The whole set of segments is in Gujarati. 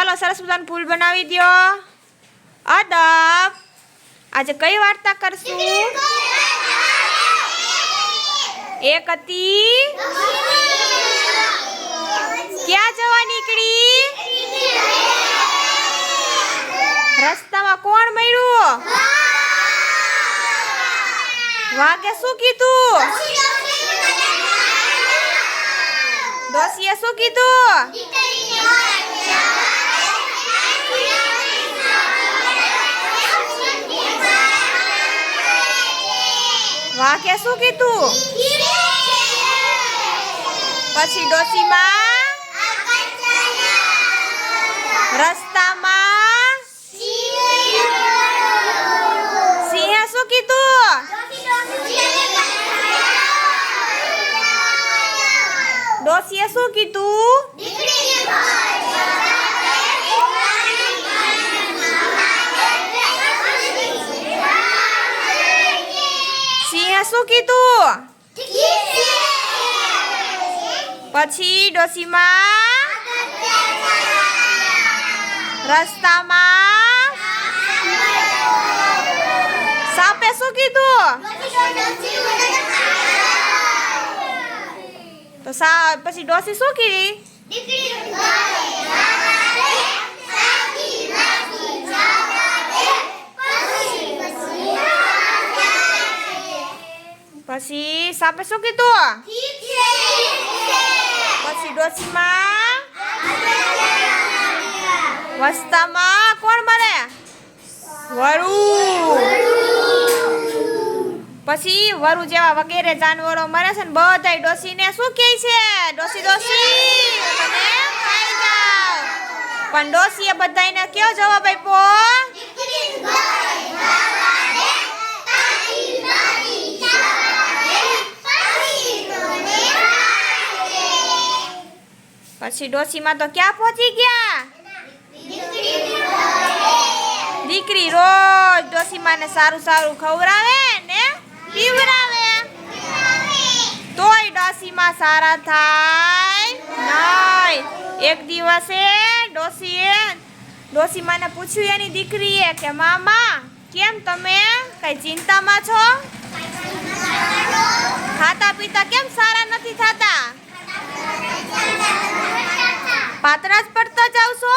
ચાલો સરસ મજાનું ફૂલ બનાવી દો અદબ. આજે કઈ વાર્તા કરશું? એક હતી ક્યાં જવા નીકળી? રસ્તામાં કોણ મળ્યું? વાઘે શું કીધું? દોશીએ શું કીધું? વાગે શું કીધું પછી ડોશીમાં રસ્તામાં સિંહે શું કીધું ડોશીએ શું કીધું સિંહે શું કીધું? પછી ડોસીમાં? રસ્તામાં? સાપે શું કીધું? તો સા પછી ડોસી શું કીધી? પછી સાપે શું કીધું પછી ડોશીમાં વસ્તામાં કોણ મરે વરુ પછી વરુ જેવા વગેરે જાનવરો મરે છે ને બધાય ડોસીને શું કહે છે ડોસી ડોસી તમે ખાઈ જાઓ પણ ડોસીએ બધાયને કયો જવાબ આપ્યો પછી ડોસીમાં તો ક્યાં પહોંચી ગયા? દીકરી રોજ ડોસીમાને સારું સારું ખવડાવે ને પીવડાવે. તોય ડોસીમાં સારા થાય નહીં એક દિવસે ડોસીએ ડોસીમાને પૂછ્યું એની દીકરીએ કે, મામા, કેમ તમે કઈ ચિંતામાં છો? ખાતા પીતા કેમ સારા નથી થતા? પાતરા જ પડતા જાવ છો?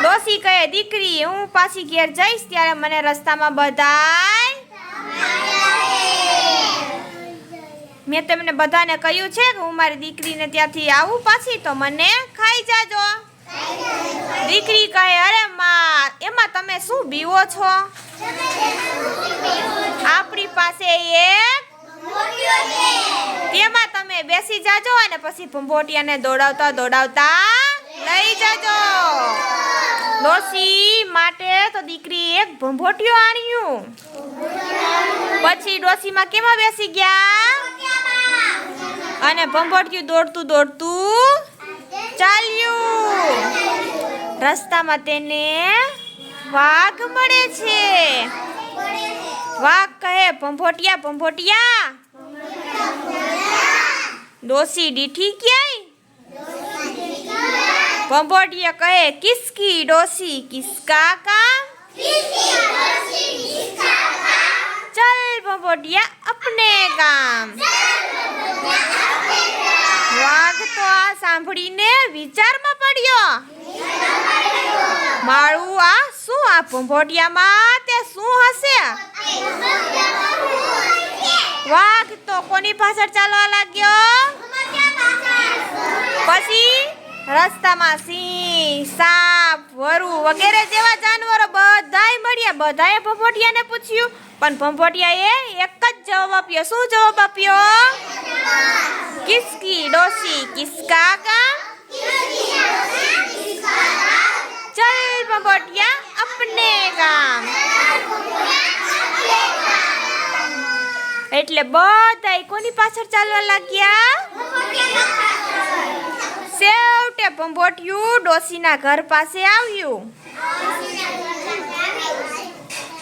ડોસી કહે, દીકરી, હું પાછી ઘેર જઈશ ત્યારે મને રસ્તામાં બધાય મેં તમને બધાને કહ્યું છે કે હું મારી દીકરીને ત્યાંથી આવું પાછી, તો મને ખાઈ જાજો. દીકરી કહે, અરે માં, એમાં તમે શું બીવો છો? આપણી પાસે એક તેમાં બેસી જાજો અને પછી ભંભોટિયાને દોડાવતા દોડાવતા લઈ જાજો. ડોસી માટે તો દીકરી એક ભંભોટિયો આણ્યું. પછી ડોસીમાં કેમાં બેસી ગયા? અને ભંભોટિયું દોડતું દોડતું ચાલ્યું. રસ્તામાં તેને વાઘ મળે છે. વાઘ કહે, ભંભોટિયા ભંભોટિયા. ડોસી દીઠી ક્યાંય ભંભોટિયા કહે, કિસકી ડોસી કિસકા કા? ચલ ભંભોટિયા અપને ગામ. વાઘ તો આ સાંભળીને વિચારમાં પડ્યો. મારું આ શું આ ભંભોટિયામાં તે શું હશે? વાઘ તો કોની પાછળ ચાલવા લાગ્યો પછી રસ્તામાં સિંહ, સાપ, વરુ વગેરે જેવા જાનવરો બધાય મળ્યા. બધાએ ભંભોટિયાને પૂછ્યું, પણ ભંભોટિયાએ એક જ જવાબ આપ્યો. શું જવાબ આપ્યો? કિસકી ડોસી કિસકા કા? ચલ ભંભોટિયા અપને ગામ. એટલે બધાય કોની પાછળ ચાલવા લાગ્યા? ભંભોટિયું ડોસીના ઘર પાસે આવ્યું.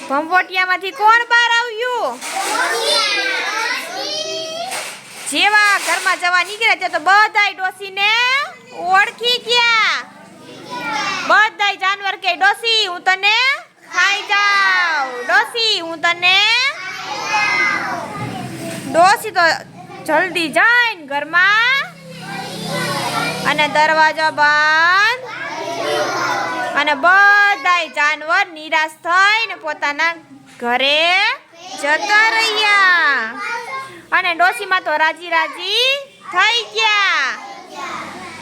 ભંભોટિયામાંથી કોણ બહાર આવ્યું? જેવા ઘરમાં જવા નીકળ્યા ત્યાં તો બધાય ડોસીને ઓળખી ગયા. બધા જાનવર કે, ડોસી, હું તને ખાઈ જાઉં. ડોસી, હું તને ડોસી. તો જલ્દી જઈને ઘરમાં. અને દરવાજો બંધ. અને બધાય જાનવર નિરાશ થઈને પોતાના ઘરે જતા રહ્યા. અને ડોસીમાં તો રાજી રાજી થઈ ગયા.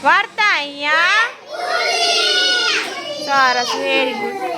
વાર્તા અહીંયા સરસ વેરી ગુડ